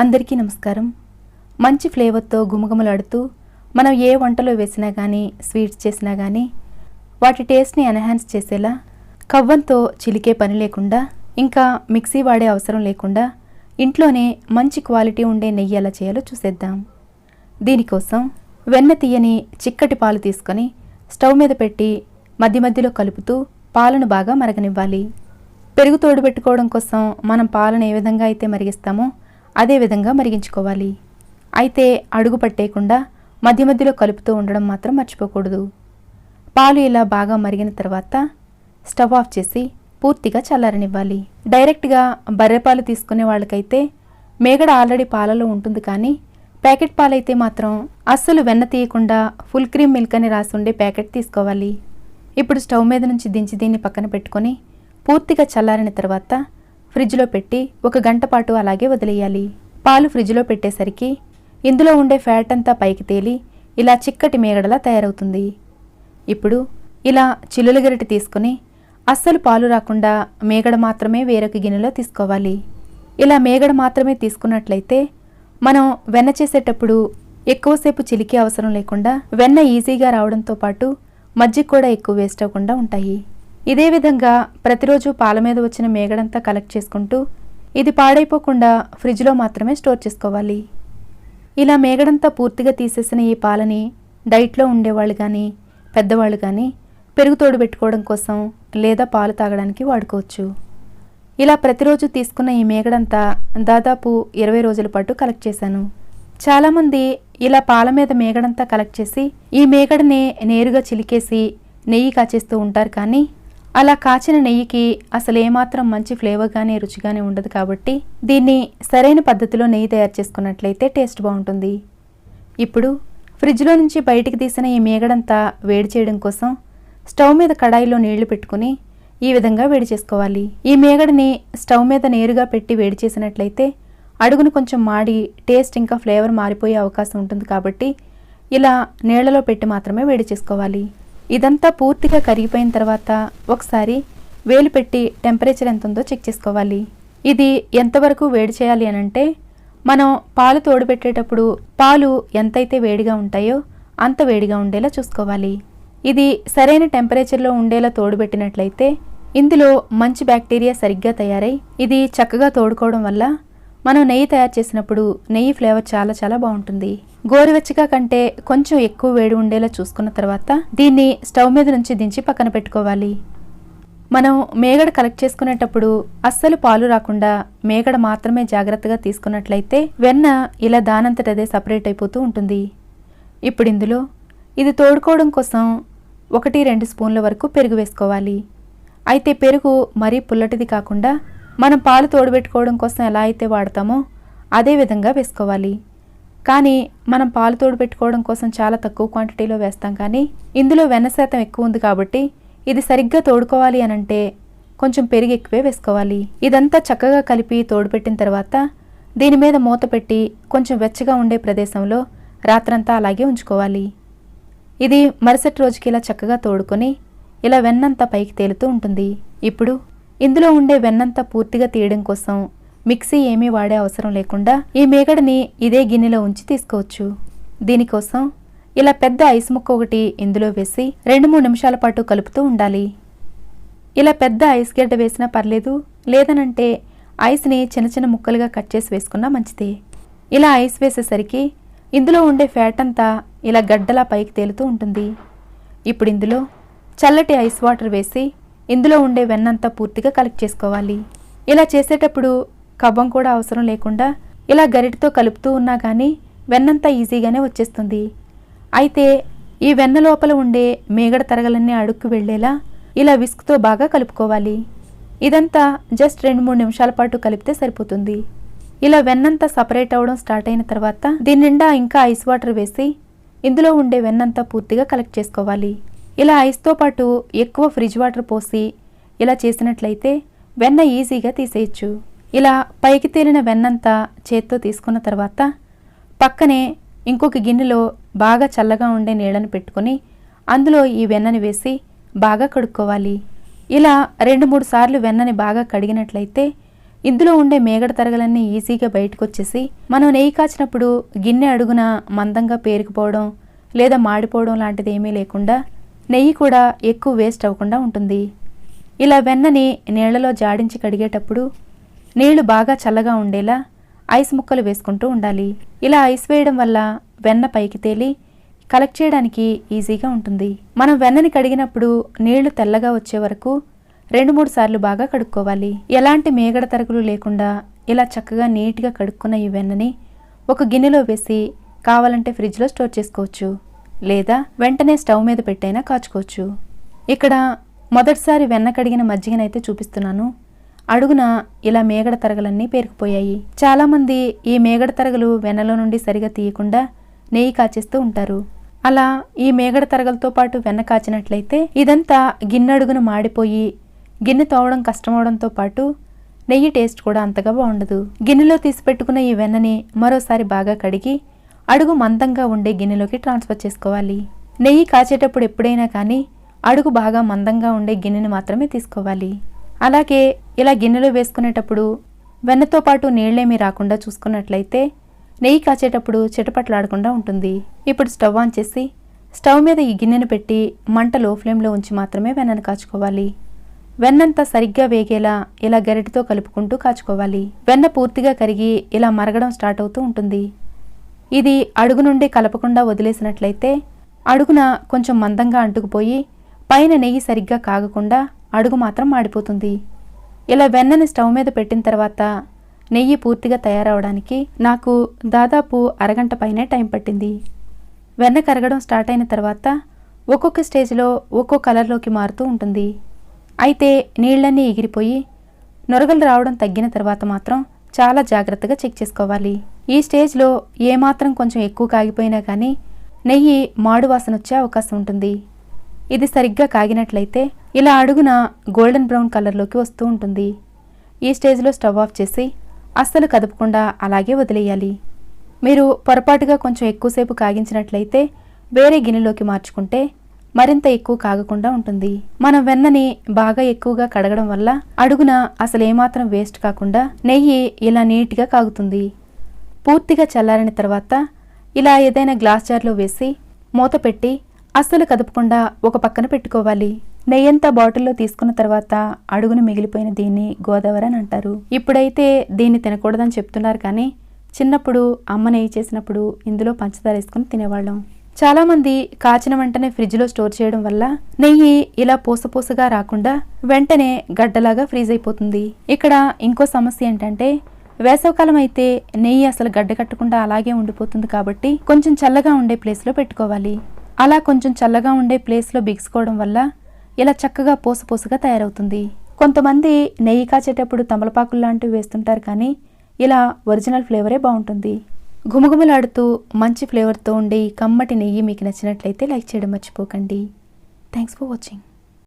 అందరికీ నమస్కారం. మంచి ఫ్లేవర్తో గుమగుమలాడుతూ మనం ఏ వంటలో వేసినా కానీ స్వీట్స్ చేసినా కానీ వాటి టేస్ట్ని ఎన్హాన్స్ చేసేలా కవ్వంతో చిలికే పని లేకుండా ఇంకా మిక్సీ వాడే అవసరం లేకుండా ఇంట్లోనే మంచి క్వాలిటీ ఉండే నెయ్యి ఎలా చేయాలో చూసేద్దాం. దీనికోసం వెన్న తీయని చిక్కటి పాలు తీసుకొని స్టవ్ మీద పెట్టి మధ్య మధ్యలో కలుపుతూ పాలను బాగా మరగనివ్వాలి. పెరుగు తోడు పెట్టుకోవడం కోసం మనం పాలను ఏ విధంగా అయితే మరిగిస్తామో అదే విధంగా మరిగించుకోవాలి. అయితే అడుగు పట్టేయకుండా మధ్య మధ్యలో కలుపుతూ ఉండడం మాత్రం మర్చిపోకూడదు. పాలు ఇలా బాగా మరిగిన తర్వాత స్టవ్ ఆఫ్ చేసి పూర్తిగా చల్లారనివ్వాలి. డైరెక్ట్గా బర్రెపాలు తీసుకునే వాళ్ళకైతే మేగడ ఆల్రెడీ పాలలో ఉంటుంది కానీ ప్యాకెట్ పాలైతే మాత్రం అస్సలు వెన్న తీయకుండా ఫుల్ క్రీమ్ మిల్క్ అని రాసి ఉండే ప్యాకెట్ తీసుకోవాలి. ఇప్పుడు స్టవ్ మీద నుంచి దించి దీన్ని పక్కన పెట్టుకొని పూర్తిగా చల్లారిన తర్వాత ఫ్రిడ్జ్లో పెట్టి ఒక గంట పాటు అలాగే వదిలేయాలి. పాలు ఫ్రిడ్జ్లో పెట్టేసరికి ఇందులో ఉండే ఫ్యాట్ అంతా పైకి తేలి ఇలా చిక్కటి మేగడలా తయారవుతుంది. ఇప్పుడు ఇలా చిల్లుల గరిటె తీసుకొని అస్సలు పాలు రాకుండా మేగడ మాత్రమే వేరొక గిన్నెలో తీసుకోవాలి. ఇలా మేగడ మాత్రమే తీసుకున్నట్లయితే మనం వెన్న చేసేటప్పుడు ఎక్కువసేపు చిలికే అవసరం లేకుండా వెన్న ఈజీగా రావడంతో పాటు మజ్జిగ కూడా ఎక్కువ వేస్ట్ అవ్వకుండా ఉంటాయి. ఇదే విధంగా ప్రతిరోజు పాల మీద వచ్చిన మేగడంతా కలెక్ట్ చేసుకుంటూ ఇది పాడైపోకుండా ఫ్రిడ్జ్లో మాత్రమే స్టోర్ చేసుకోవాలి. ఇలా మేగడంతా పూర్తిగా తీసేసిన ఈ పాలని డైట్లో ఉండేవాళ్ళు కానీ పెద్దవాళ్ళు కానీ పెరుగు తోడు పెట్టుకోవడం కోసం లేదా పాలు తాగడానికి వాడుకోవచ్చు. ఇలా ప్రతిరోజు తీసుకున్న ఈ మేగడంతా దాదాపు ఇరవై రోజుల పాటు కలెక్ట్ చేశాను. చాలామంది ఇలా పాల మీద మేగడంతా కలెక్ట్ చేసి ఈ మేగడని నేరుగా చిలికేసి నెయ్యి కాచేస్తూ ఉంటారు కానీ అలా కాచిన నెయ్యికి అసలు ఏమాత్రం మంచి ఫ్లేవర్ కానీ రుచిగానే ఉండదు కాబట్టి దీన్ని సరైన పద్ధతిలో నెయ్యి తయారు చేసుకున్నట్లయితే టేస్ట్ బాగుంటుంది. ఇప్పుడు ఫ్రిడ్జ్లో నుంచి బయటికి తీసిన ఈ మేగడంతా వేడి చేయడం కోసం స్టవ్ మీద కడాయిలో నీళ్ళు పెట్టుకుని ఈ విధంగా వేడి చేసుకోవాలి. ఈ మేగడని స్టవ్ మీద నేరుగా పెట్టి వేడి చేసినట్లయితే అడుగును కొంచెం మాడి టేస్ట్ ఇంకా ఫ్లేవర్ మారిపోయే అవకాశం ఉంటుంది కాబట్టి ఇలా నీళ్ళలో పెట్టి మాత్రమే వేడి చేసుకోవాలి. ఇదంతా పూర్తిగా కరిగిపోయిన తర్వాత ఒకసారి వేలు పెట్టి టెంపరేచర్ ఎంత ఉందో చెక్ చేసుకోవాలి. ఇది ఎంతవరకు వేడి చేయాలి అని అంటే మనం పాలు తోడుపెట్టేటప్పుడు పాలు ఎంతైతే వేడిగా ఉంటాయో అంత వేడిగా ఉండేలా చూసుకోవాలి. ఇది సరైన టెంపరేచర్లో ఉండేలా తోడుపెట్టినట్లయితే ఇందులో మంచి బ్యాక్టీరియా సరిగ్గా తయారై ఇది చక్కగా తోడుకోవడం వల్ల మనం నెయ్యి తయారు చేసినప్పుడు నెయ్యి ఫ్లేవర్ చాలా చాలా బాగుంటుంది. గోరువెచ్చగా కంటే కొంచెం ఎక్కువ వేడి ఉండేలా చూసుకున్న తర్వాత దీన్ని స్టవ్ మీద నుంచి దించి పక్కన పెట్టుకోవాలి. మనం మేగడ కలెక్ట్ చేసుకునేటప్పుడు అస్సలు పాలు రాకుండా మేగడ మాత్రమే జాగ్రత్తగా తీసుకున్నట్లయితే వెన్న ఇలా దానంతటదే సపరేట్ అయిపోతూ ఉంటుంది. ఇప్పుడు ఇందులో ఇది తోడుకోవడం కోసం ఒకటి రెండు స్పూన్ల వరకు పెరుగు వేసుకోవాలి. అయితే పెరుగు మరీ పుల్లటిది కాకుండా మనం పాలు తోడుపెట్టుకోవడం కోసం ఎలా అయితే వాడతామో అదే విధంగా వేసుకోవాలి. కానీ మనం పాలు తోడుపెట్టుకోవడం కోసం చాలా తక్కువ క్వాంటిటీలో వేస్తాం కానీ ఇందులో వెన్న శాతం ఎక్కువ ఉంది కాబట్టి ఇది సరిగ్గా తోడుకోవాలి అని అంటే కొంచెం పెరిగి ఎక్కువే వేసుకోవాలి. ఇదంతా చక్కగా కలిపి తోడుపెట్టిన తర్వాత దీని మీద మూత పెట్టి కొంచెం వెచ్చగా ఉండే ప్రదేశంలో రాత్రంతా అలాగే ఉంచుకోవాలి. ఇది మరుసటి రోజుకి ఇలా చక్కగా తోడుకొని ఇలా వెన్నంతా పైకి తేలుతూ ఉంటుంది. ఇప్పుడు ఇందులో ఉండే వెన్నంతా పూర్తిగా తీయడం కోసం మిక్సీ ఏమీ వాడే అవసరం లేకుండా ఈ మేగడని ఇదే గిన్నెలో ఉంచి తీసుకోవచ్చు. దీనికోసం ఇలా పెద్ద ఐస్ ముక్క ఒకటి ఇందులో వేసి రెండు మూడు నిమిషాల పాటు కలుపుతూ ఉండాలి. ఇలా పెద్ద ఐస్ గడ్డ వేసినా పర్లేదు లేదనంటే ఐస్ని చిన్న చిన్న ముక్కలుగా కట్ చేసి వేసుకున్నా మంచిదే. ఇలా ఐస్ వేసేసరికి ఇందులో ఉండే ఫ్యాట్ అంతా ఇలా గడ్డలా పైకి తేలుతూ ఉంటుంది. ఇప్పుడు ఇందులో చల్లటి ఐస్ వాటర్ వేసి ఇందులో ఉండే వెన్నంతా పూర్తిగా కలెక్ట్ చేసుకోవాలి. ఇలా చేసేటప్పుడు కవ్వం కూడా అవసరం లేకుండా ఇలా గరిటతో కలుపుతూ ఉన్నా కానీ వెన్నంతా ఈజీగానే వచ్చేస్తుంది. అయితే ఈ వెన్న లోపల ఉండే మేగడ తరగలన్నీ అడుక్కు వెళ్ళేలా ఇలా విస్క్తో బాగా కలుపుకోవాలి. ఇదంతా జస్ట్ రెండు మూడు నిమిషాల పాటు కలిపితే సరిపోతుంది. ఇలా వెన్నంతా సపరేట్ అవ్వడం స్టార్ట్ అయిన తర్వాత దీని నిండా ఇంకా ఐస్ వాటర్ వేసి ఇందులో ఉండే వెన్నంతా పూర్తిగా కలెక్ట్ చేసుకోవాలి. ఇలా ఐస్తో పాటు ఎక్కువ ఫ్రిడ్జ్ వాటర్ పోసి ఇలా చేసినట్లయితే వెన్న ఈజీగా తీసేయచ్చు. ఇలా పైకి తేలిన వెన్నంతా చేత్తో తీసుకున్న తర్వాత పక్కనే ఇంకొక గిన్నెలో బాగా చల్లగా ఉండే నీళ్ళని పెట్టుకొని అందులో ఈ వెన్నని వేసి బాగా కడుక్కోవాలి. ఇలా రెండు మూడు సార్లు వెన్నని బాగా కడిగినట్లయితే ఇందులో ఉండే మేగడ తరగలన్నీ ఈజీగా బయటకు వచ్చేసి మనం నెయ్యి కాచినప్పుడు గిన్నె అడుగున మందంగా పేరుకుపోవడం లేదా మాడిపోవడం లాంటిది ఏమీ లేకుండా నెయ్యి కూడా ఎక్కువ వేస్ట్ అవ్వకుండా ఉంటుంది. ఇలా వెన్నని నీళ్ళలో జాడించి కడిగేటప్పుడు నీళ్ళు బాగా చల్లగా ఉండేలా ఐస్ ముక్కలు వేసుకుంటూ ఉండాలి. ఇలా ఐస్ వేయడం వల్ల వెన్న పైకి తేలి కలెక్ట్ చేయడానికి ఈజీగా ఉంటుంది. మనం వెన్నని కడిగినప్పుడు నీళ్ళు తెల్లగా వచ్చే వరకు రెండు మూడు సార్లు బాగా కడుక్కోవాలి. ఎలాంటి మేగడ తరగలు లేకుండా ఇలా చక్కగా నీట్గా కడుక్కున్న ఈ వెన్నని ఒక గిన్నెలో వేసి కావాలంటే ఫ్రిడ్జ్లో స్టోర్ చేసుకోవచ్చు. లేదా వెంటనే స్టవ్ మీద పెట్టైనా కాచుకోవచ్చు. ఇక్కడ మొదటిసారి వెన్న కడిగిన మజ్జిగనైతే చూపిస్తున్నాను. అడుగున ఇలా మేగడ తరగలన్నీ పేరుకుపోయాయి. చాలామంది ఈ మేగడ తరగలు వెన్నలో నుండి సరిగా తీయకుండా నెయ్యి కాచేస్తూ ఉంటారు. అలా ఈ మేగడ తరగలతో పాటు వెన్న కాచినట్లయితే ఇదంతా గిన్నెడుగున మాడిపోయి గిన్నె తోవడం కష్టమవడంతో పాటు నెయ్యి టేస్ట్ కూడా అంతగా బాగుండదు. గిన్నెలో తీసి పెట్టుకున్న ఈ వెన్నని మరోసారి బాగా కడిగి అడుగు మందంగా ఉండే గిన్నెలోకి ట్రాన్స్ఫర్ చేసుకోవాలి. నెయ్యి కాచేటప్పుడు ఎప్పుడైనా కానీ అడుగు బాగా మందంగా ఉండే గిన్నెని మాత్రమే తీసుకోవాలి. అలాగే ఇలా గిన్నెలో వేసుకునేటప్పుడు వెన్నతో పాటు నీళ్ళేమీ రాకుండా చూసుకున్నట్లయితే నెయ్యి కాచేటప్పుడు చిటపట్లాడకుండా ఉంటుంది. ఇప్పుడు స్టవ్ ఆన్ చేసి స్టవ్ మీద ఈ గిన్నెను పెట్టి మంట లో ఫ్లేమ్లో ఉంచి మాత్రమే వెన్నను కాచుకోవాలి. వెన్నంతా సరిగ్గా వేగేలా ఇలా గరిటతో కలుపుకుంటూ కాచుకోవాలి. వెన్న పూర్తిగా కరిగి ఇలా మరగడం స్టార్ట్ అవుతూ ఉంటుంది. ఇది అడుగు నుండి కలపకుండా వదిలేసినట్లయితే అడుగున కొంచెం మందంగా అంటుకుపోయి పైన నెయ్యి సరిగ్గా కాగకుండా అడుగు మాత్రం మాడిపోతుంది. ఇలా వెన్నని స్టవ్ మీద పెట్టిన తర్వాత నెయ్యి పూర్తిగా తయారవడానికి నాకు దాదాపు అరగంట పైనే టైం పట్టింది. వెన్న కరగడం స్టార్ట్ అయిన తర్వాత ఒక్కొక్క స్టేజ్లో ఒక్కో కలర్లోకి మారుతూ ఉంటుంది. అయితే నీళ్ళన్నీ ఎగిరిపోయి నొరగలు రావడం తగ్గిన తర్వాత మాత్రం చాలా జాగ్రత్తగా చెక్ చేసుకోవాలి. ఈ స్టేజ్లో ఏమాత్రం కొంచెం ఎక్కువ కాగిపోయినా కానీ నెయ్యి మాడు వాసన వచ్చే అవకాశం ఉంటుంది. ఇది సరిగ్గా కాగినట్లయితే ఇలా అడుగున గోల్డెన్ బ్రౌన్ కలర్లోకి వస్తూ ఉంటుంది. ఈ స్టేజ్లో స్టవ్ ఆఫ్ చేసి అస్సలు కదపకుండా అలాగే వదిలేయాలి. మీరు పొరపాటుగా కొంచెం ఎక్కువసేపు కాగించినట్లయితే వేరే గిన్నెలోకి మార్చుకుంటే మరింత ఎక్కువ కాగకుండా ఉంటుంది. మనం వెన్నని బాగా ఎక్కువగా కడగడం వల్ల అడుగున అసలు ఏమాత్రం వేస్ట్ కాకుండా నెయ్యి ఇలా నీట్గా కాగుతుంది. పూర్తిగా చల్లారిన తర్వాత ఇలా ఏదైనా గ్లాస్ జార్లో వేసి మూత పెట్టి అస్సలు కదపకుండా ఒక పక్కన పెట్టుకోవాలి. నెయ్యంతా బాటిల్లో తీసుకున్న తర్వాత అడుగును మిగిలిపోయిన దీన్ని గోదావరి అని అంటారు. ఇప్పుడైతే దీన్ని తినకూడదని చెప్తున్నారు కానీ చిన్నప్పుడు అమ్మ నెయ్యి చేసినప్పుడు ఇందులో పంచదార వేసుకుని తినేవాళ్ళం. చాలామంది కాచిన వెంటనే ఫ్రిడ్జ్లో స్టోర్ చేయడం వల్ల నెయ్యి ఇలా పూసపూసగా రాకుండా వెంటనే గడ్డలాగా ఫ్రీజ్ అయిపోతుంది. ఇక్కడ ఇంకో సమస్య ఏంటంటే వేసవకాలం అయితే నెయ్యి అసలు గడ్డకట్టకుండా అలాగే ఉండిపోతుంది కాబట్టి కొంచెం చల్లగా ఉండే ప్లేస్లో పెట్టుకోవాలి. అలా కొంచెం చల్లగా ఉండే ప్లేస్లో బిగుసుకోవడం వల్ల ఇలా చక్కగా పూసపూసగా తయారవుతుంది. కొంతమంది నెయ్యి కాచేటప్పుడు తమలపాకులు లాంటివి వేస్తుంటారు కానీ ఇలా ఒరిజినల్ ఫ్లేవరే బాగుంటుంది. ఘుమఘుమలాడుతూ మంచి ఫ్లేవర్తో ఉండే ఈ కమ్మటి నెయ్యి మీకు నచ్చినట్లయితే లైక్ చేయడం మర్చిపోకండి. Thanks for watching